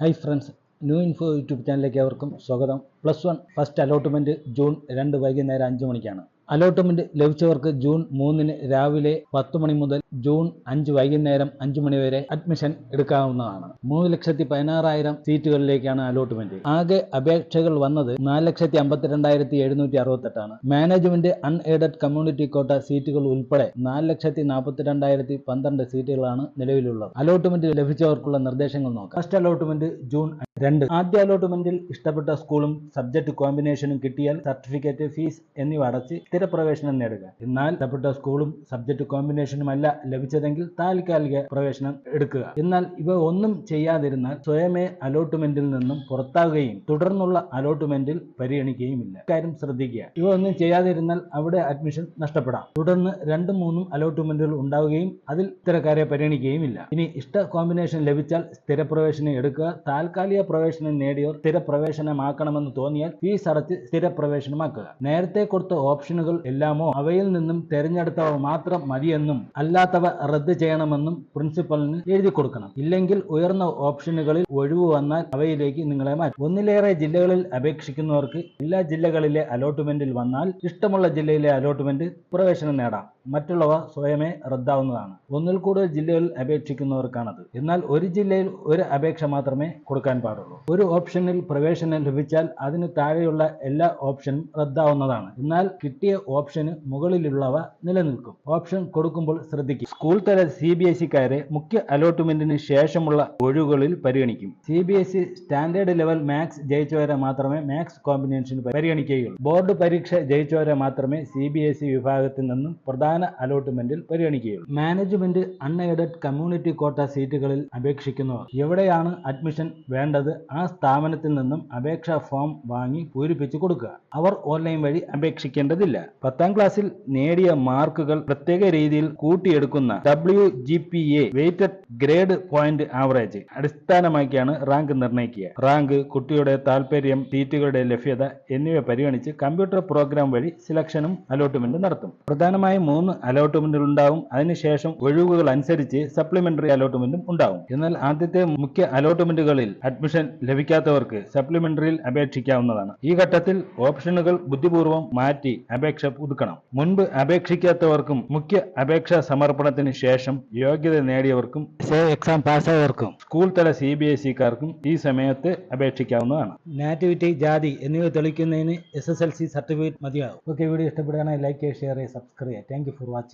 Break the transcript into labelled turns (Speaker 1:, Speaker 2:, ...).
Speaker 1: Hi friends new info YouTube ചാനലിലേക്ക് അവർക്കും സ്വാഗതം. Plus one first allotment June രണ്ട് വൈകുന്നേരം അഞ്ച് മണിക്കാണ്. അലോട്ട്മെന്റ് ലഭിച്ചവർക്ക് ജൂൺ മൂന്നിന് രാവിലെ പത്ത് മണി മുതൽ ജൂൺ അഞ്ച് വൈകുന്നേരം അഞ്ച് മണി വരെ അഡ്മിഷൻ എടുക്കാവുന്നതാണ്. മൂന്ന് ലക്ഷത്തി പതിനാറായിരം സീറ്റുകളിലേക്കാണ് അലോട്ട്മെന്റ്. ആകെ അപേക്ഷകൾ വന്നത് നാല് ലക്ഷത്തി അമ്പത്തിരണ്ടായിരത്തി എഴുന്നൂറ്റി അറുപത്തെട്ടാണ്. മാനേജ്മെന്റ് അൺഎയ്ഡഡ് കമ്മ്യൂണിറ്റി കോട്ട സീറ്റുകൾ ഉൾപ്പെടെ നാല് ലക്ഷത്തി നാൽപ്പത്തിരണ്ടായിരത്തി പന്ത്രണ്ട് സീറ്റുകളാണ് നിലവിലുള്ളത്. അലോട്ട്മെന്റ് ലഭിച്ചവർക്കുള്ള നിർദ്ദേശങ്ങൾ നോക്കാം. ഫസ്റ്റ് അലോട്ട്മെന്റ് ജൂൺ രണ്ട്. ആദ്യ അലോട്ട്മെന്റിൽ ഇഷ്ടപ്പെട്ട സ്കൂളും സബ്ജക്ട് കോമ്പിനേഷനും കിട്ടിയാൽ സർട്ടിഫിക്കറ്റ് ഫീസ് എന്നിവ അടച്ച് സ്ഥിരപ്രവേശനം നേടുക. എന്നാൽ ഇഷ്ടപ്പെട്ട സ്കൂളും സബ്ജക്ട് കോമ്പിനേഷനും അല്ല ലഭിച്ചതെങ്കിൽ താൽക്കാലിക പ്രവേശനം എടുക്കുക. എന്നാൽ ഇവ ഒന്നും ചെയ്യാതിരുന്നാൽ സ്വയമേ അലോട്ട്മെന്റിൽ നിന്നും പുറത്താകുകയും തുടർന്നുള്ള അലോട്ട്മെന്റിൽ പരിഗണിക്കുകയുമില്ല. കാര്യം ശ്രദ്ധിക്കുക. ഇവ ഒന്നും ചെയ്യാതിരുന്നാൽ അവിടെ അഡ്മിഷൻ നഷ്ടപ്പെടാം. തുടർന്ന് രണ്ടും മൂന്നും അലോട്ട്മെന്റുകൾ ഉണ്ടാവുകയും അതിൽ ഇത്തരക്കാരെ പരിഗണിക്കുകയുമില്ല. ഇനി ഇഷ്ട കോമ്പിനേഷൻ ലഭിച്ചാൽ സ്ഥിരപ്രവേശനം എടുക്കുക. താൽക്കാലിക പ്രവേശനം നേടിയവർ സ്ഥിരപ്രവേശനമാക്കണമെന്ന് തോന്നിയാൽ ഫീസ് അടച്ച് സ്ഥിരപ്രവേശനമാക്കുക. നേരത്തെ കൊടുത്ത ഓപ്ഷനുകൾ എല്ലാമോ അവയിൽ നിന്നും തെരഞ്ഞെടുത്തവ മാത്രം മതിയെന്നും അല്ലാത്തവ റദ്ദ് ചെയ്യണമെന്നും പ്രിൻസിപ്പലിന് എഴുതി കൊടുക്കണം. ഇല്ലെങ്കിൽ ഉയർന്ന ഓപ്ഷനുകളിൽ ഒഴിവ് വന്നാൽ അവയിലേക്ക് നിങ്ങളെ മാറ്റും. ഒന്നിലേറെ ജില്ലകളിൽ അപേക്ഷിക്കുന്നവർക്ക് എല്ലാ ജില്ലകളിലെ അലോട്ട്മെന്റിൽ വന്നാൽ ഇഷ്ടമുള്ള ജില്ലയിലെ അലോട്ട്മെന്റ് പ്രവേശനം നേടാം. മറ്റുള്ളവ സ്വയമേ റദ്ദാവുന്നതാണ്. ഒന്നിൽ കൂടുതൽ ജില്ലകളിൽ അപേക്ഷിക്കുന്നവർക്കാണത്. എന്നാൽ ഒരു ജില്ലയിൽ ഒരു അപേക്ഷ മാത്രമേ കൊടുക്കാൻ പാടുള്ളൂ. ഒരു ഓപ്ഷനിൽ പ്രവേശനം ലഭിച്ചാൽ അതിന് താഴെയുള്ള എല്ലാ ഓപ്ഷനും റദ്ദാവുന്നതാണ്. എന്നാൽ കിട്ടിയ ഓപ്ഷന് മുകളിലുള്ളവ നിലനിൽക്കും. ഓപ്ഷൻ കൊടുക്കുമ്പോൾ ശ്രദ്ധിക്കും സ്കൂൾ തല സി ബി എസ് ഇക്കാരെ മുഖ്യ അലോട്ട്മെന്റിന് ശേഷമുള്ള ഒഴിവുകളിൽ പരിഗണിക്കും. C B S E standard level maths ജയിച്ചവരെ മാത്രമേ മാത്സ് കോമ്പിനേഷൻ പരിഗണിക്കുകയുള്ളൂ. ബോർഡ് പരീക്ഷ ജയിച്ചവരെ മാത്രമേ സി ബി എസ് ഇ വിഭാഗത്തിൽ നിന്നും പ്രധാന അലോട്ട്മെന്റിൽ പരിഗണിക്കുകയുള്ളൂ. മാനേജ്മെന്റ് അൺഎയ്ഡഡ് കമ്മ്യൂണിറ്റി കോട്ട സീറ്റുകളിൽ അപേക്ഷിക്കുന്നവർ എവിടെയാണ് അഡ്മിഷൻ വേണ്ടത്? ആ സ്ഥാപനത്തിൽ നിന്നും അപേക്ഷാ ഫോം വാങ്ങി പൂരിപ്പിച്ചു കൊടുക്കുക. അവർ ഓൺലൈൻ വഴി അപേക്ഷിക്കേണ്ടതില്ല. പത്താം ക്ലാസ്സിൽ നേടിയ മാർക്കുകൾ പ്രത്യേക രീതിയിൽ കൂട്ടിയെടുക്കുന്ന W G P A weighted grade point average അടിസ്ഥാനമാക്കിയാണ് റാങ്ക് നിർണയിക്കുക. റാങ്ക് കുട്ടിയുടെ താൽപര്യം സീറ്റുകളുടെ ലഭ്യത എന്നിവ പരിഗണിച്ച് കമ്പ്യൂട്ടർ പ്രോഗ്രാം വഴി സെലക്ഷനും അലോട്ട്മെന്റ് നടത്തും. പ്രധാനമായും മൂന്ന് അലോട്ട്മെന്റുകൾ ഉണ്ടാവും. അതിനുശേഷം ഒഴിവുകൾ അനുസരിച്ച് സപ്ലിമെന്ററി അലോട്ട്മെന്റും ഉണ്ടാവും. എന്നാൽ ആദ്യത്തെ മുഖ്യ അലോട്ട്മെന്റുകളിൽ അഡ്മിഷൻ ലഭിക്കാത്തവർക്ക് സപ്ലിമെന്ററിയിൽ അപേക്ഷിക്കാവുന്നതാണ്. ഈ ഘട്ടത്തിൽ ഓപ്ഷനുകൾ ബുദ്ധിപൂർവം മാറ്റി അപേക്ഷ പുതുക്കണം. മുൻപ് അപേക്ഷിക്കാത്തവർക്കും മുഖ്യ അപേക്ഷാ സമർപ്പണത്തിന് ശേഷം യോഗ്യത നേടിയവർക്കും എക്സാം പാസ്സായവർക്കും സ്കൂൾ തല സി ബി എസ് ഇക്കാർക്കും ഈ സമയത്ത് അപേക്ഷിക്കാവുന്നതാണ്. നാറ്റിവിറ്റി ജാതി എന്നിവ തെളിയിക്കുന്നതിന് S S L C certificate മതിയാകും. ഓക്കെ വീഡിയോ ഇഷ്ടപ്പെടുകയാണെങ്കിൽ ലൈക്ക് ചെയ്യുക ഷെയർ ചെയ്യുക സബ്സ്ക്രൈബ് ചെയ്യുക താങ്ക് ഫോർ വാച്ചിങ്